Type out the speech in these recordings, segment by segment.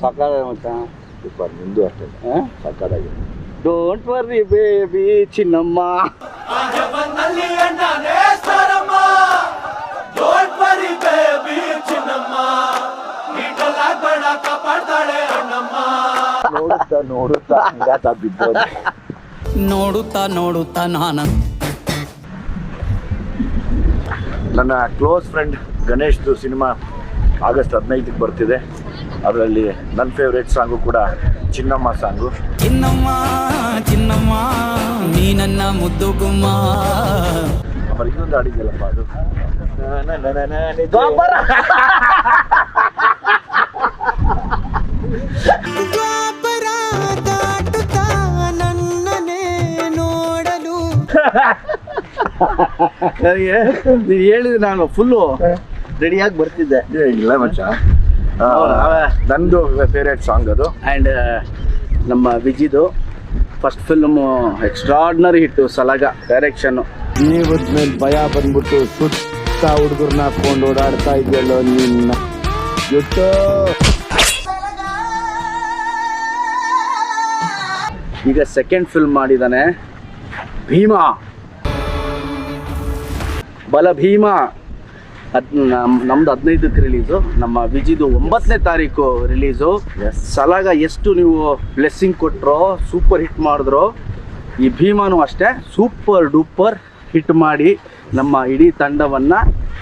ಸಾಕಾಗ ಮಚ್ಚ ಸೂಪರ್ ನಿಂದು ಅಷ್ಟೇ. ಸಕ್ಕತ್ತಾಗಿದೆ ಡೋಂಟ್ ವರ್ರಿ ಬೇಬಿ ಚಿನ್ನಮ್ಮ. ನೋಡುತ್ತಾ ನೋಡುತ್ತಾ ಹಂಗಾತ ಬಿದ್ದೋದೆ. ನೋಡುತ್ತಾ ನೋಡುತ್ತಾ ನಾನು. ನನ್ನ ಕ್ಲೋಸ್ ಫ್ರೆಂಡ್ ಗಣೇಶ್ದು ಸಿನಿಮಾ ಆಗಸ್ಟ್ ಹದಿನೈದಕ್ಕೆ ಬರ್ತಿದೆ. ಅದರಲ್ಲಿ ನನ್ನ ಫೇವ್ರೇಟ್ ಸಾಂಗು ಕೂಡ ಚಿನ್ನಮ್ಮ ಸಾಂಗು ಚಿನ್ನಮ್ಮ ಚಿನ್ನಮ್ಮ ನೀ ನನ್ನ ಮುದ್ದು ಗುಮ್ಮ ಆಮೇಲೆ ಇನ್ನೊಂದು ಹಾಡಿದ್ಯಲ್ಲಪ್ಪ ಅದು. ನನಗೆ ನೀನು ಹೇಳಿದ್ರೆ ನಾನು ಫುಲ್ಲು ರೆಡಿಯಾಗಿ ಬರ್ತಿದ್ದೆ. ಇಲ್ಲ ಮಚ್ಚ. ನಂದು ಫೇವ್ರೇಟ್ ಸಾಂಗ್ ಅದು. ಆ್ಯಂಡ್ ನಮ್ಮ ವಿಜಿದು ಫಸ್ಟ್ ಫಿಲ್ಮು ಎಕ್ಸ್ಟ್ರಾಡ್ನರಿ ಹಿಟ್ಟು ಸಲಗ ಡೈರೆಕ್ಷನ್ನು ಮೇಲೆ ಭಯ ಬಂದ್ಬಿಟ್ಟು ಸುತ್ತ ಹುಡುಗರನ್ನ ಹಾಕೊಂಡು ಓಡಾಡ್ತಾ ಇದೆಯಲ್ಲೋ ನಿನ್ನ ಜೊತೆ. ಈಗ ಸೆಕೆಂಡ್ ಫಿಲ್ಮ್ ಮಾಡಿದ್ದಾನೆ ಭೀಮಾ. ಬಲ ಭೀಮಾ. ಹದ್ ನಮ್- ನಮ್ದು ಹದಿನೈದಕ್ಕೆ ರಿಲೀಸು ನಮ್ಮ ವಿಜಿದು ಒಂಬತ್ತನೇ ತಾರೀಕು ರಿಲೀಸು. ಸಲಾಗ ಎಷ್ಟು ನೀವು ಬ್ಲೆಸ್ಸಿಂಗ್ ಕೊಟ್ಟರೋ ಸೂಪರ್ ಹಿಟ್ ಮಾಡಿದ್ರು ಈ ಭೀಮಾನು ಅಷ್ಟೇ ಸೂಪರ್ ಡೂಪರ್ ಹಿಟ್ ಮಾಡಿ ನಮ್ಮ ಇಡೀ ತಂಡವನ್ನು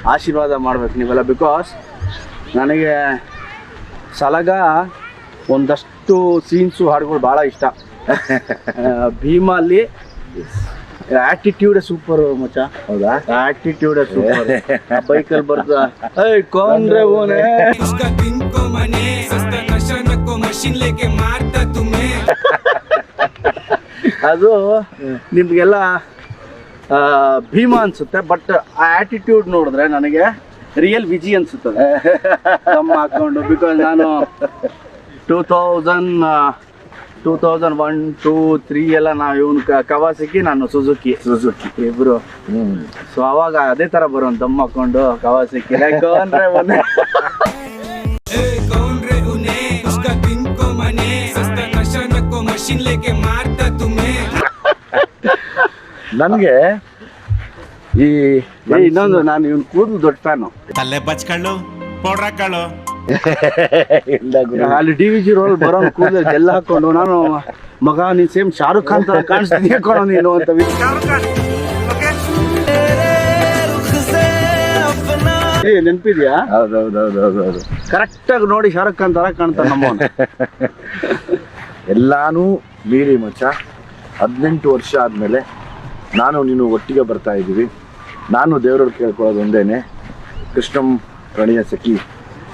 ಆಶೀರ್ವಾದ ಮಾಡ್ಬೇಕು ನೀವೆಲ್ಲ. ಬಿಕಾಸ್ ನನಗೆ ಸಲಗ ಒಂದಷ್ಟು ಸೀನ್ಸು ಹಾಡುಗಳು ಭಾಳ ಇಷ್ಟ. ಭೀಮಲ್ಲಿ ಆಟಿಟ್ಯೂಡ್ ಸೂಪರ್ ಮಚ್ಚ ಹೌದಾ ಆಟಿಟ್ಯೂಡ್ ಸೂಪರ್ ಬೈಕಲ್ಲಿ ಬರ್ದ ಏಯ್ ಕೊಂಡ್ರೆ ಓನೆ उसका दिन को मने सस्ता नशा नको मशीन लेके मारता तुम्हें ಅದು ನಿಮ್ಗೆಲ್ಲ ಆ, ಭೀಮ ಅನ್ಸುತ್ತೆ ಬಟ್ ಆ ಆಟಿಟ್ಯೂಡ್ ನೋಡಿದ್ರೆ ನನಗೆ ರಿಯಲ್ ವಿಜಿ ಅನ್ಸುತ್ತದೆ ಕಮ್ಮ ಹಾಕೊಂಡು ಬಿಕಾಸ್ ನಾನು two thousand two thousand one two three ಎಲ್ಲ ನಾವು ಇವನ್ ಕವಾಸಕಿ ನಾನು ಸುಜುಕಿ ಸುಜುಕಿ ಇಬ್ರು. ಸೊ ಅವಾಗ ಅದೇ ತರ ಬರೋನ್ ದಮ್ ಹಾಕೊಂಡು ಕವಾಸಕಿ ನನ್ಗೆ ನನಗೆ ಈ ಇನ್ನೊಂದು ನಾನು ಇವನ್ ಕೂದಲು ದೊಡ್ಡ ಫ್ಯಾನು ತಲೆ ಬಚ್ಕಳ್ಳು ಪೌಡ್ರ ಕಳ್ಳು ಇಲ್ಲ ಗುರು. ಅಲ್ಲಿ ಡಿ ವಿ ಜಿ ರೋಲ್ ಬರೋ ಕೂದಲು ಎಲ್ಲ ಹಾಕೊಂಡು ನಾನು ಮಗ ನೀನ್ ಸೇಮ್ ಶಾರುಖ್ ಖಾನ್ ತರ ಕಾಣಿಸ್ತೀನಿ ಕಣೋ ನೀನು ಅಂತ ನೆನ್ಪಿದ್ಯಾ ಹೌದು ಹೌದು ಹೌದು ಹೌದು ಹೌದು ಕರೆಕ್ಟ್ ಆಗಿ ನೋಡಿ ಶಾರುಖ್ ಖಾನ್ ತರ ಕಾಣ್ತಾನೆ ನಮ್ಮ ಎಲ್ಲಾನು ಮೀರಿ ಮಚ್ಚ. ಹದಿನೆಂಟು ವರ್ಷ ಆದಮೇಲೆ ನಾನು ನೀನು ಒಟ್ಟಿಗೆ ಬರ್ತಾ ಇದ್ದೀವಿ. ನಾನು ದೇವರವ್ರು ಕೇಳ್ಕೊಳ್ಳೋದು ಒಂದೇನೆ. ಕೃಷ್ಣಂ ಪ್ರಣಯ ಸಖಿ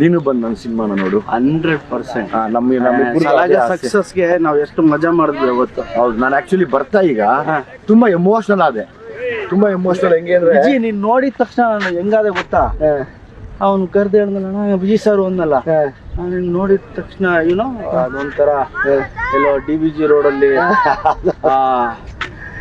ನೀನು ಬಂದ್ ನನ್ನ ಸಿನಿಮಾನ ನೋಡು. Hundred percent. ಸಕ್ಸಸ್ ನಮ್ಮ ಆಸೆ. ಸಕ್ಸಸ್ಗೆ ನಾವು ಎಷ್ಟು ಮಜಾ ಮಾಡಿದ್ವಿ ಅವತ್ತು. ಹೌದು ನಾನು ಆಕ್ಚುಲಿ ಬರ್ತಾ ಈಗ ತುಂಬಾ ಎಮೋಷನಲ್ ಆದೆ. ತುಂಬಾ ಎಮೋಷನಲ್ ಹೆಂಗೆ ಅಂದ್ರೆ ನೀನ್ ನೋಡಿದ ತಕ್ಷಣ ನಾನು ಹೆಂಗಾದೆ ಗೊತ್ತಾ? ಅವನು ಕರ್ದು ಹೇಳ್ದಲ್ಲ ವಿಜಿ ಸರ್ ಒಂದಲ್ಲ ನಾನು ನೋಡಿದ ತಕ್ಷಣ ಏನೋ ಅದೊಂಥರ ಎಲ್ಲೋ ಡಿ ಬಿ ಜಿ ರೋಡಲ್ಲಿ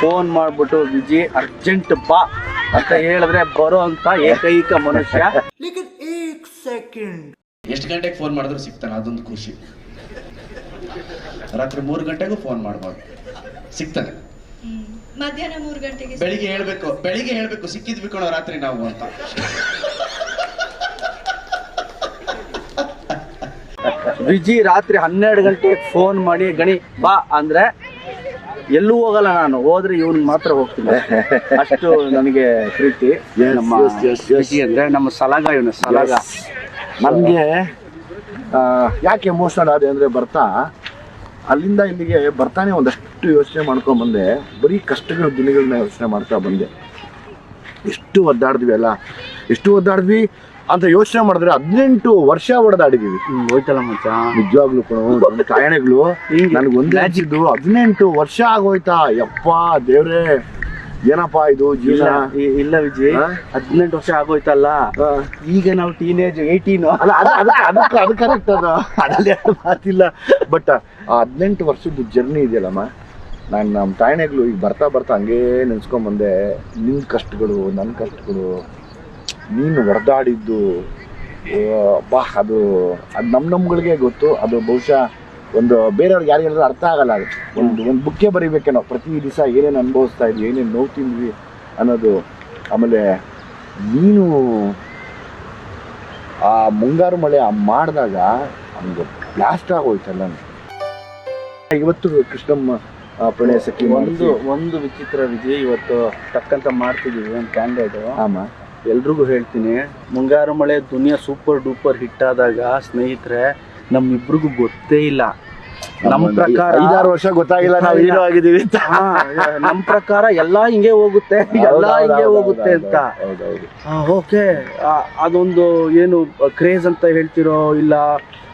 ಫೋನ್ ಮಾಡ್ಬಿಟ್ಟು ವಿಜಿ ಅರ್ಜೆಂಟ್ ಬಾ ಅಂತ ಹೇಳಿದ್ರೆ ಬರೋ ಅಂತ ಏಕೈಕ ಮನುಷ್ಯ. ಎಷ್ಟು ಗಂಟೆಗೆ ಫೋನ್ ಮಾಡಿದ್ರು ಸಿಗ್ತಾನೆ? ಅದೊಂದು ಖುಷಿ. ರಾತ್ರಿ ಮೂರು ಗಂಟೆಗೂ ಫೋನ್ ಮಾಡ್ಬಾರ್ದು. ಸಿಗ್ತಾನೆ. ಮಧ್ಯಾಹ್ನ ಮೂರು ಗಂಟೆಗೆ ಬೆಳಿಗ್ಗೆ ಹೇಳ್ಬೇಕು ಬೆಳಿಗ್ಗೆ ಹೇಳ್ಬೇಕು ಸಿಕ್ಕಿದ್ವಿ ಕಣೋ ರಾತ್ರಿ ನಾವು ಅಂತ. ವಿಜಿ ರಾತ್ರಿ ಹನ್ನೆರಡು ಗಂಟೆಗೆ ಫೋನ್ ಮಾಡಿ ಗಣಿ ಬಾ ಅಂದ್ರೆ ಎಲ್ಲೂ ಹೋಗಲ್ಲ ನಾನು. ಹೋದ್ರೆ ಇವನ್ ಮಾತ್ರ ಹೋಗ್ತೀನಿ. ಅಷ್ಟು ನನಗೆ ಪ್ರೀತಿ. ನಮ್ಮ. ಅಂದ್ರೆ ನಮ್ಮ ಸಲಗ ಇವನು ಸಲಗ. ನನಗೆ ಯಾಕೆ ಎಮೋಷನಲ್ ಆದೆ ಅಂದ್ರೆ ಬರ್ತಾ ಅಲ್ಲಿಂದ ಇಲ್ಲಿಗೆ ಬರ್ತಾನೆ ಒಂದಷ್ಟು ಯೋಚನೆ ಮಾಡ್ಕೊಂಡ್ ಬಂದೆ. ಬರೀ ಕಷ್ಟಗಳ ದಿನಗಳನ್ನ ಯೋಚನೆ ಮಾಡ್ತಾ ಬಂದೆ. ಎಷ್ಟು ಒದ್ದಾಡಿದ್ವಿ ಅಲ್ಲ? ಎಷ್ಟು ಒದ್ದಾಡಿದ್ವಿ? ಅಂತ ಯೋಚನೆ ಮಾಡಿದ್ರೆ ಹದಿನೆಂಟು ವರ್ಷ ಹೊಡೆದಾಡಿದೀವಿ ಹೋಯ್ತಲ್ಲ ಮಚ್ಚ. ನಿಜವಾಗ್ಲೂ ಕೂಡ ಕಾಯಣೆಗಳು ನನಗೆ ಒಂದೇ ಅನ್ಸಿದ್ದು ಹದಿನೆಂಟು ವರ್ಷ ಆಗೋಯ್ತಾ? ಯಪ್ಪ ದೇವ್ರೇ. ಏನಪ್ಪಾ ಇದು ಜೀವನ? ಇಲ್ಲ ವಿಜಯ್? ಹದಿನೆಂಟು ವರ್ಷ ಆಗೋಯ್ತಲ್ಲ? ಈಗ ನಾವು ಟೀನೇಜ್ ಏಯ್ಟೀನ್ ಅದಕ್ಕೆ ಅದು ಕರೆಕ್ಟ್ ಅದು ಮಾತಿಲ್ಲ. ಬಟ್ ಆ ಹದಿನೆಂಟು ವರ್ಷದ ಜರ್ನಿ ಇದೆಯಲ್ಲಮ್ಮ ನಾನು ನಮ್ಮ ತಾಯಣೆಗಳು ಈಗ ಬರ್ತಾ ಬರ್ತಾ ಹಂಗೇ ನೆನ್ಸ್ಕೊಂಬಂದೆ. ನಿನ್ನ ಕಷ್ಟಗಳು ನನ್ನ ಕಷ್ಟಗಳು. ನೀನು ಹೊಡೆದಾಡಿದ್ದು ಬಾ ಅದು ಅದು ನಮ್ಮ ನಮ್ಗಳಿಗೆ ಗೊತ್ತು. ಅದು ಬಹುಶಃ ಒಂದು ಬೇರೆಯವ್ರಿಗೆ ಯಾರಿಗಾದ್ರೂ ಅರ್ಥ ಆಗಲ್ಲ ಅದು. ಒಂದು ಒಂದು ಬುಕ್ಕೆ ನಾವು ಪ್ರತಿ ದಿವಸ ಏನೇನು ಅನುಭವಿಸ್ತಾ ಇದ್ವಿ ಏನೇನು ನೋವು ತಿಂದ್ವಿ ಅನ್ನೋದು. ಆಮೇಲೆ ನೀನು ಆ ಮುಂಗಾರು ಮಳೆ ಆ ಮಾಡಿದಾಗ ಹಂಗೆ ಬ್ಲಾಸ್ಟ್ ಆಗೋಯ್ತಲ್ಲ ಇವತ್ತು ಕೃಷ್ಣಮ್ಮ ಪ್ರಣಯ ಸಖಿ ಒಂದು ಒಂದು ವಿಚಿತ್ರ ವಿಜಯ್ ಇವತ್ತು ತಕ್ಕಂತ ಮಾಡ್ತಿದ್ದೀವಿ ಒಂದು ಕ್ಯಾಂಡಿಡೇಟ್ ಆಮ. ಎಲ್ರಿಗೂ ಹೇಳ್ತೀನಿ ಮುಂಗಾರು ಮಳೆ ದುನಿಯಾ ಸೂಪರ್ ಡೂಪರ್ ಹಿಟ್ ಆದಾಗ ಸ್ನೇಹಿತರೆ ನಮ್ಮಿಬ್ರಿಗೂ ಗೊತ್ತೇ ಇಲ್ಲ. ನಮ್ಮ ಪ್ರಕಾರ ಐದಾರು ವರ್ಷ ಗೊತ್ತಾಗಿಲ್ಲ ನಾವು ಹೀರೋ ಆಗಿದ್ದೀವಿ ಅಂತ. ನಮ್ಮ ನಮ್ ಪ್ರಕಾರ ಎಲ್ಲಾ ಹಿಂಗೆ ಹೋಗುತ್ತೆ ಎಲ್ಲಾ ಹಿಂಗೆ ಹೋಗುತ್ತೆ ಅಂತ. ಓಕೆ ಅದೊಂದು ಏನು ಕ್ರೇಜ್ ಅಂತ ಹೇಳ್ತಿರೋ ಇಲ್ಲ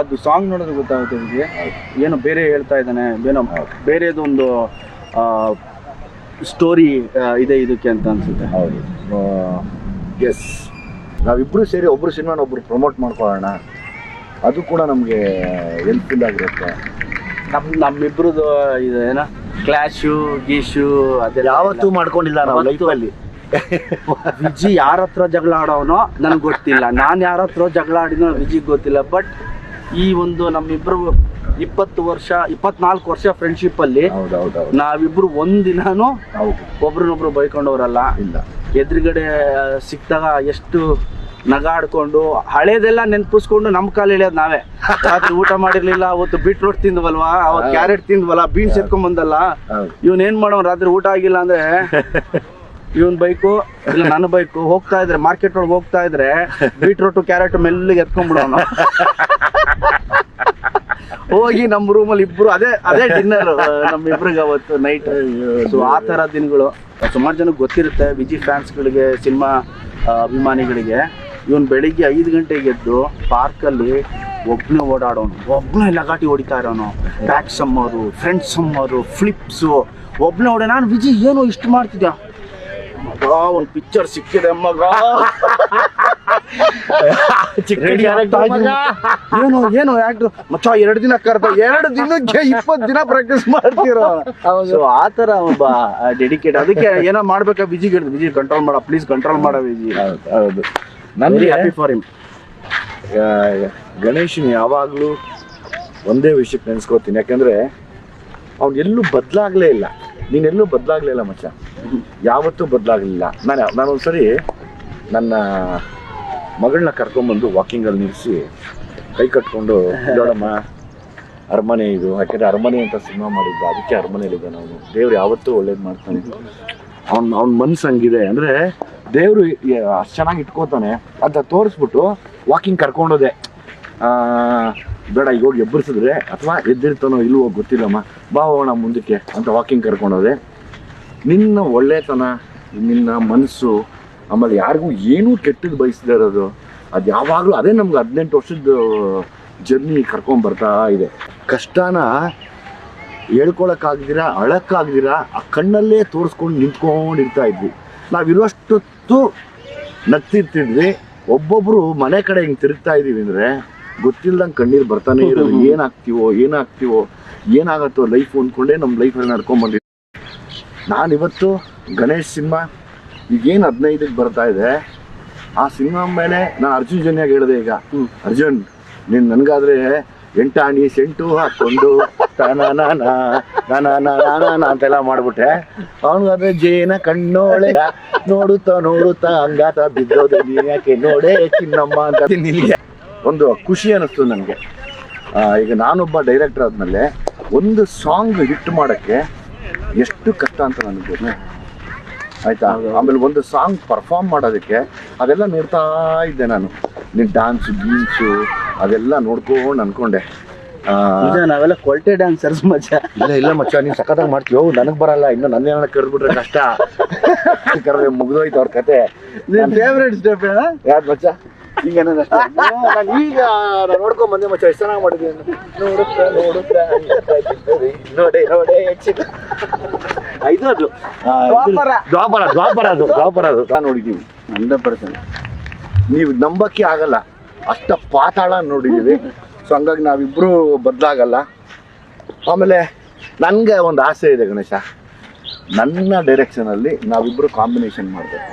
ಅದು ಸಾಂಗ್ ನೋಡಿದ್ರೆ ಗೊತ್ತಾಗುತ್ತೆ ನಿಮಗೆ. ಏನೋ ಬೇರೆ ಹೇಳ್ತಾ ಇದ್ದಾನೆ ಏನೋ ಬೇರೆದೊಂದು ಸ್ಟೋರಿ ಇದೆ ಇದಕ್ಕೆ ಅಂತ ಅನ್ಸುತ್ತೆ. ಹೌದು. ಎಸ್ ನಾವಿಬ್ರು ಸೇರಿ ಒಬ್ರು ಸಿನಿಮಾನ ಒಬ್ರು ಪ್ರಮೋಟ್ ಮಾಡ್ಕೊಳ್ಳೋಣ. ಅದು ಕೂಡ ನಮಗೆ ಹೆಲ್ಪ್ಫುಲ್ ಆಗಿರುತ್ತೆ. ನಮ್ ನಮ್ಮಿಬ್ರದ್ದು ಇದು ಏನ ಕ್ಲಾಶು ಗೀಶು ಅದೆಲ್ಲ ಯಾವತ್ತೂ ಮಾಡ್ಕೊಂಡಿಲ್ಲ ನಾವು ಲೈಫ್ ಲೈಫಲ್ಲಿ ವಿಜಿ ಯಾರ ಹತ್ರ ಜಗಳ ಆಡೋನೋ ನನಗೆ ಗೊತ್ತಿಲ್ಲ. ನಾನು ಯಾರ ಹತ್ರ ಜಗಳ ಆಡಿನೋ ವಿಜಿಗೆ ಗೊತ್ತಿಲ್ಲ. ಬಟ್ ಈ ಒಂದು ನಮ್ಮಿಬ್ರು ಇಪ್ಪತ್ತು ವರ್ಷ ಇಪ್ಪತ್ನಾಲ್ಕು ವರ್ಷ ಫ್ರೆಂಡ್ಶಿಪ್ ಅಲ್ಲಿ ನಾವಿಬ್ರು ಒಂದಿನಾನು ಒಬ್ರನ್ನೊಬ್ರು ಬೈಕೊಂಡವ್ರಲ್ಲ. ಎದುರುಗಡೆ ಸಿಕ್ತಾಗ ಎಷ್ಟು ನಗಾಡ್ಕೊಂಡು ಹಳೇದೆಲ್ಲ ನೆನ್ಪಿಸ್ಕೊಂಡು ನಮ್ಮ ಕಾಲ ಇಳಿಯೋದು ನಾವೇ. ರಾತ್ರಿ ಊಟ ಮಾಡಿರ್ಲಿಲ್ಲ ಅವತ್ತು ಬೀಟ್ರೋಟ್ ತಿಂದ್ವಲ್ವಾ ಅವತ್ತು ಕ್ಯಾರೆಟ್ ತಿಂದ್ವಲ್ಲ ಬೀನ್ಸ್ ಎತ್ಕೊಂಡ್ ಬಂದಲ್ಲ ಇವನ್ ಏನ್ ಮಾಡೋ ರಾತ್ರಿ ಊಟ ಆಗಿಲ್ಲ ಅಂದ್ರೆ? ಇವನ್ ಬೈಕು ಇಲ್ಲ ನನ್ನ ಬೈಕು ಹೋಗ್ತಾ ಇದ್ರೆ ಮಾರ್ಕೆಟ್ ಒಳಗೆ ಹೋಗ್ತಾ ಇದ್ರೆ ಬೀಟ್ರೋಟು ಕ್ಯಾರೆಟ್ ಮೆಲ್ಲಿಗೆ ಎತ್ಕೊಂಡ್ಬಿಡೋನು. ಹೋಗಿ ನಮ್ಮ ರೂಮಲ್ಲಿ ಇಬ್ರು, ಅದೇ ಅದೇ ಡಿನ್ನರ್ ನಮ್ಮ ಇಬ್ರಿಗೆ ಅವತ್ತು ನೈಟ್ ಸೊ ಆ ಥರ ದಿನಗಳು. ಸುಮಾರು ಜನಕ್ಕೆ ಗೊತ್ತಿರುತ್ತೆ ವಿಜಿ ಫ್ಯಾನ್ಸ್ಗಳಿಗೆ ಸಿನಿಮಾ ಅಭಿಮಾನಿಗಳಿಗೆ. ಇವನ್ ಬೆಳಿಗ್ಗೆ ಐದು ಗಂಟೆಗೆ ಎದ್ದು ಪಾರ್ಕಲ್ಲಿ ಒಬ್ಬನೇ ಓಡಾಡೋನು. ಒಬ್ಬನೇ ಲಗಾಟಿ ಹೊಡಿತಾ ಇರೋನು. ಬ್ಯಾಕ್ ಸಮ್ಮರು ಫ್ರಂಟ್ ಸಮ್ಮರು ಫ್ಲಿಪ್ಸು ಒಬ್ಬನೇ ಓಡ, ನಾನು ವಿಜಿ ಏನು ಇಷ್ಟು ಮಾಡ್ತಿದ್ದೆ ಮಗ, ಒಂದು ಪಿಕ್ಚರ್ ಸಿಕ್ಕಿದೆ, ಮಗ. ಏನು ಏನು ಆಕ್ಟರ್ ಮಚ್ಚ ಎರಡು ದಿನ ಕರ್ದ ಎರಡು ದಿನಕ್ಕೆ ಇಪ್ಪತ್ತು ದಿನ ಪ್ರಾಕ್ಟೀಸ್ ಮಾಡ್ತಿರೋ? ಸೊ ಆ ಒಬ್ಬ ಡೆಡಿಕೇಟ್ ಅದಕ್ಕೆ ಏನೋ ಮಾಡ್ಬೇಕಾ ಗಿಡ ಬಿಜಿ ಕಂಟ್ರೋಲ್ ಮಾಡ ಪ್ಲೀಸ್ ಕಂಟ್ರೋಲ್ ಮಾಡ ಬಿಜಿ. ಹೌದು ನನ್ಗೆ ಹ್ಯಾಪಿ ಫಾರ್ ಹಿಮ್ ಗಣೇಶನ್ ಯಾವಾಗಲೂ ಒಂದೇ ವಿಷಯಕ್ಕೆ ನೆನೆಸ್ಕೋತೀನಿ. ಯಾಕಂದ್ರೆ ಅವ್ನು ಎಲ್ಲೂ ಬದ್ಲಾಗ್ಲೇ ಇಲ್ಲ. ನೀನೆಲ್ಲೂ ಬದಲಾಗಲೇ ಇಲ್ಲ ಮಚ್ಚ. ಯಾವತ್ತೂ ಬದ್ಲಾಗ್ಲಿಲ್ಲ. ನಾನು ನಾನೊಂದ್ಸರಿ ನನ್ನ ಮಗಳನ್ನ ಕರ್ಕೊಂಬಂದು ವಾಕಿಂಗಲ್ಲಿ ನಿಲ್ಲಿಸಿ ಕೈ ಕಟ್ಕೊಂಡು ನೋಡಮ್ಮ ಅರಮನೆ ಇದು. ಯಾಕಂದ್ರೆ ಅರಮನೆ ಅಂತ ಸಿನಿಮಾ ಮಾಡಿದ್ದ, ಅದಕ್ಕೆ ಅರಮನೆಯಲ್ಲಿದ್ದ ನಾವು ದೇವ್ರು ಯಾವತ್ತೂ ಒಳ್ಳೇದು ಮಾಡ್ತಾನೆ. ಅವ್ನ ಅವ್ನ ಮನ್ಸು ಹಂಗಿದೆ. ಅಂದ್ರೆ ದೇವರು ಅಷ್ಟು ಚೆನ್ನಾಗಿ ಇಟ್ಕೋತಾನೆ. ಅಂತ ತೋರಿಸ್ಬಿಟ್ಟು ವಾಕಿಂಗ್ ಕರ್ಕೊಂಡೋದೆ. ಬೇಡ, ಈಗ ಹೋಗಿ ಎಬ್ಬರಿಸಿದ್ರೆ ಅಥವಾ ಎದ್ದಿರ್ತಾನೋ ಇಲ್ವೋ ಗೊತ್ತಿಲ್ಲಮ್ಮ, ಬಾ ಹೋಗೋಣ ಮುಂದಕ್ಕೆ ಅಂತ ವಾಕಿಂಗ್ ಕರ್ಕೊಂಡೋದೆ. ನಿನ್ನ ಒಳ್ಳೆತನ, ನಿನ್ನ ಮನಸ್ಸು ಆಮೇಲೆ ಯಾರಿಗೂ ಏನೂ ಕೆಟ್ಟದ್ದು ಬಯಸದೇ ಇರೋದು. ಅದು ಯಾವಾಗಲೂ ಅದೇ ನಮ್ಗೆ ಹದಿನೆಂಟು ವರ್ಷದ ಜರ್ನಿ ಕರ್ಕೊಂಡ್ ಬರ್ತಾ ಇದೆ. ಕಷ್ಟನ ಹೇಳ್ಕೊಳಕ್ಕಾಗ್ದಿರ ಅಳಕ್ಕಾಗ್ದಿರ ಆ ಕಣ್ಣಲ್ಲೇ ತೋರಿಸ್ಕೊಂಡು ನಿಂತ್ಕೊಂಡಿರ್ತಾ ಇದ್ವಿ. ನಾವಿರುವಷ್ಟೊತ್ತು ನಗ್ತಿರ್ತಿದ್ವಿ. ಒಬ್ಬೊಬ್ಬರು ಮನೆ ಕಡೆ ಹಿಂಗೆ ತಿರುಗ್ತಾ ಇದೀವಿ ಅಂದ್ರೆ ಗೊತ್ತಿಲ್ದಂಗೆ ಕಣ್ಣೀರು ಬರ್ತಾನೆ ಇರೋದು. ಏನಾಗ್ತೀವೋ ಏನಾಗ್ತೀವೋ ಏನಾಗತ್ತೋ ಲೈಫ್ ಅಂದ್ಕೊಂಡೇ ನಮ್ಮ ಲೈಫಲ್ಲಿ ನಡ್ಕೊಂಡ್ ಬಂದಿದ್ವಿ ನಾನಿವತ್ತು ಗಣೇಶ್ ಸಿನಿಮಾ ಈಗೇನು ಹದಿನೈದಕ್ಕೆ ಬರ್ತಾ ಇದೆ. ಆ ಸಿನಿಮಾ ಮೇಲೆ ನಾನು ಅರ್ಜುನ್ ಜನ್ಯಾಗ ಹೇಳಿದೆ ಈಗ. ಅರ್ಜುನ್ ನೀನು ನನಗಾದ್ರೆ ಎಂಟಾಣಿ ಸೆಂಟು ಹಾಕೊಂಡು ಅಂತೆಲ್ಲ ಮಾಡ್ಬಿಟ್ಟೆ ಅವನಿಗಾದ್ರೆ ಜೇನ ಕಣ್ಣೋಳೆ ನೋಡುತ್ತಾ ನೋಡುತ್ತಾ ಹಂಗಾತ ಬಿದ್ದೋದು ನೀನ್ ಯಾಕೆ ನೋಡೆ ಚಿನ್ನಮ್ಮ ಅಂತ ನಿನಗೆ ಒಂದು ಖುಷಿ ಅನಿಸ್ತು ನನಗೆ. ಈಗ ನಾನೊಬ್ಬ ಡೈರೆಕ್ಟರ್ ಆದ್ಮೇಲೆ ಒಂದು ಸಾಂಗ್ ಹಿಟ್ ಮಾಡೋಕ್ಕೆ ಎಷ್ಟು ಕಷ್ಟ ಅಂತ ನನಗೆ ಆಯ್ತಾ? ಆಮೇಲೆ ಒಂದು ಸಾಂಗ್ ಪರ್ಫಾರ್ಮ್ ಮಾಡೋದಕ್ಕೆ ಅದೆಲ್ಲ ನೋಡ್ತಾ ಇದ್ದೆ ನಾನು. ನಿನ್ ಡ್ಯಾನ್ಸ್ ಗೀನ್ಸು ಅದೆಲ್ಲ ನೋಡ್ಕೊಂಡು ಅನ್ಕೊಂಡೆ. ನಾವೆಲ್ಲ ಕ್ವಾಲಿಟಿ ಡ್ಯಾನ್ಸರ್ಸ್ ಮಚ್ಚ. ಇಲ್ಲ ಇಲ್ಲ ಮಚ್ಚ ನೀವು ಸಖತ್ತಾಗಿ ಮಾಡ್ತೀವೋ ನನಗೆ ಬರಲ್ಲ. ಇನ್ನು ನನ್ನ ಏನಾರ ಕರೆದ್ಬಿಟ್ರೆ ಕಷ್ಟ. ಕರೆದ್ರೆ ಮುಗಿದೋಯ್ತು ಅವ್ರ ಕತೆ. ನಿನ್ನ ಫೇವ್ರೆಟ್ ಸ್ಟೆಪ್ ಏನ? ಯಾವ್ದು ಮಚ್ಚ? ಈಗ ನಾನು ಈಗ ನಾನು ನೋಡ್ಕೊಂಡ್ ಬಂದೆ ಮಚ್ಚ ಎಷ್ಟು ಚೆನ್ನಾಗಿ ಮಾಡಿದ್ವಿ ನೋಡುತ್ತ ನೋಡುತ್ತ ನೋಡೆ ನೋಡೆ ಇದು ಅದು. ದ್ವಾಪರ. ದ್ವಾಪರ ಅದು ದ್ವಾಪರ ಅದು. ನಾನು ನೋಡಿದ್ದೀವಿ ಹಂಡ್ರೆಡ್ ಪರ್ಸೆಂಟ್. ನೀವು ನಂಬಕ್ಕೆ ಆಗಲ್ಲ. ಅಷ್ಟ ಪಾತಾಳ ನೋಡಿದ್ದೀವಿ ಸೊ ಹಂಗಾಗಿ ನಾವಿಬ್ರು ಬದಲಾಗಲ್ಲ. ಆಮೇಲೆ ನನಗೆ ಒಂದು ಆಸೆ ಇದೆ ಗಣೇಶ. ನನ್ನ ಡೈರೆಕ್ಷನಲ್ಲಿ ನಾವಿಬ್ರು ಕಾಂಬಿನೇಷನ್ ಮಾಡಬೇಕು.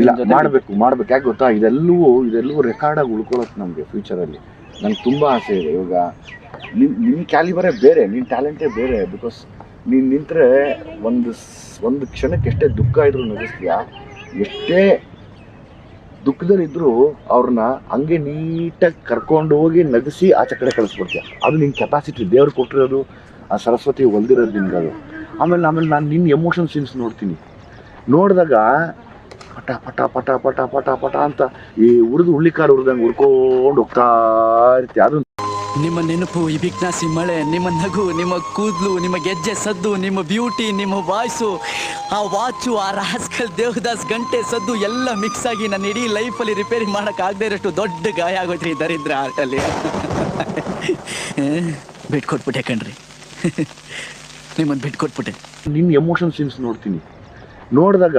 ಇಲ್ಲ ಮಾಡಬೇಕು ಮಾಡ್ಬೇಕು. ಯಾಕೆ ಗೊತ್ತಾ? ಇದೆಲ್ಲವೂ ಇದೆಲ್ಲವೂ ರೆಕಾರ್ಡ್ ಆಗಿ ಉಳ್ಕೊಳಕ್ ನಮಗೆ ಫ್ಯೂಚರಲ್ಲಿ ನಂಗೆ ತುಂಬಾ ಆಸೆ ಇದೆ. ಇವಾಗ ನಿನ್ ಕ್ಯಾಲಿಬರ್ ಕ್ಯಾಲಿಬರೇ ಬೇರೆ ನಿನ್ನ ಟ್ಯಾಲೆಂಟೇ ಬೇರೆ. ಬಿಕಾಸ್ ನೀನು ನಿಂತರೆ ಒಂದು ಒಂದು ಕ್ಷಣಕ್ಕೆ ಎಷ್ಟೇ ದುಃಖ ಇದ್ರು ನಗಿಸ್ತೀಯಾ ಎಷ್ಟೇ ದುಃಖದಲ್ಲಿದ್ದರೂ ಅವ್ರನ್ನ ಹಂಗೆ ನೀಟಾಗಿ ಕರ್ಕೊಂಡು ಹೋಗಿ ನಗಿಸಿ ಆಚೆ ಕಡೆ ಕಳಿಸ್ಬಿಡ್ತೀಯ ಅದು ನಿನ್ ಕೆಪಾಸಿಟಿ ದೇವ್ರು ಕೊಟ್ಟಿರೋದು ಆ ಸರಸ್ವತಿ ಹೊಲ್ದಿರೋದು ನಿನ್ಗೆ ಅದು ಆಮೇಲೆ ಆಮೇಲೆ ನಾನು ನಿನ್ನ ಎಮೋಷನ್ ಸೀನ್ಸ್ ನೋಡ್ತೀನಿ. ನೋಡಿದಾಗ ಪಟ ಪಟ ಪಟ ಪಟ ಪಟ ಪಟ ಅಂತ ಈ ಉರಿದು ಹುಳ್ಳಿಕಾಳು ಉರಿದಂಗೆ ಉರ್ಕೊಂಡು ಹೋಗ್ತಾ ಇರ್ತಿ ಅದು ನಿಮ್ಮ ನೆನಪು ಈ ಬಿಗ್ನಾಸಿ ಮಳೆ ನಿಮ್ಮ ನಗು ನಿಮ್ಮ ಕೂದಲು ನಿಮ್ಮ ಗೆಜ್ಜೆ ಸದ್ದು ನಿಮ್ಮ ಬ್ಯೂಟಿ ನಿಮ್ಮ ವಾಯ್ಸು ಆ ವಾಚು ಆ ರಾಸ್ಕಲ್ ದೇವದಾಸ್ ಗಂಟೆ ಸದ್ದು ಎಲ್ಲ ಮಿಕ್ಸ್ ಆಗಿ ನನ್ನ ಇಡೀ ಲೈಫಲ್ಲಿ ರಿಪೇರಿ ಆಗದೆ ಇರೋಷ್ಟು ದೊಡ್ಡ ಗಾಯ ಆಗೋಯ್ತು ಈ ದರಿದ್ರ ಆರ್ಟಲ್ಲಿ ಬಿಟ್ಕೊಟ್ಬಿಟ್ಟೆ ಕಣ್ರಿ. ನಿಮ್ಮನ್ನು ಬಿಟ್ಕೊಟ್ಬಿಟ್ಟೆ. ನಿನ್ನ ಎಮೋಷನ್ ಸೀನ್ಸ್ ನೋಡ್ತೀನಿ. ನೋಡಿದಾಗ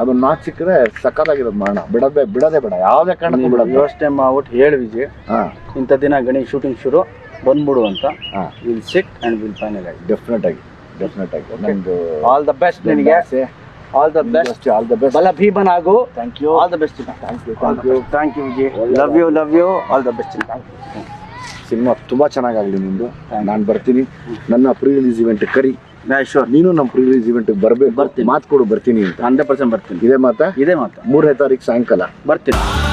ಅದನ್ನ ನಾಚ್ ಸಿಕ್ಕಿದ್ರೆ ಸಕ್ಕತ್ತಾಗಿರೋದು ಮಾಡೋಣ ಬಿಡದೆ ಬಿಡದೆ ಬೇಡ. ಯಾವುದೇ ಕಾರಣಕ್ಕೂ ಬಿಡೋದು. ಯೋಚನೆ ಮಾಡ್ಬಿಟ್ಟು ಹೇಳಿ ವಿಜಯ್. ಹಾಂ. ಇಂಥ ದಿನ ಗಣೇಶ್ ಶೂಟಿಂಗ್ ಶುರು ಬಂದ್ಬಿಡು ಅಂತ. ಹಾಂ. Will sit and will final ಆಗಿ ಡೆಫಿನೆಟ್ ಆಗಿ. ಡೆಫಿನೆಟ್ ಆಗಿ ನಂದು ಆಲ್ ದ ಬೆಸ್ಟ್ ನಿನಗೆ. All the best all the best ಬಲ ಭೀಮನ್ ಆಗು. Thank you all the best thank you thank you thank you Vijay. Love you love you all the best cinema ತುಂಬ ಚೆನ್ನಾಗಾಗಲಿ ನಿಮ್ಮದು ನಾನು ಬರ್ತೀನಿ. ನನ್ನ ಪ್ರೀ ರಿಲೀಸ್ ಇವೆಂಟ್ ಕರಿ. ಶೋರ್ ನೀನು ನಮ್ಮ ಪ್ರೀ ರಿಲೀಸ್ ಇವೆಂಟ್ಗೆ ಬರಬೇಕು. ಬರ್ತೀನಿ. ಮಾತು ಕೊಡು ಬರ್ತೀನಿ ಅಂತ. ಹಂಡ್ರೆಡ್ ಪರ್ಸೆಂಟ್ ಬರ್ತೀನಿ. ಇದೇ ಮಾತಾ? ಇದೇ ಮಾತು. ಮೂರನೇ ತಾರೀಕು ಸಾಯಂಕಾಲ. ಬರ್ತೀನಿ.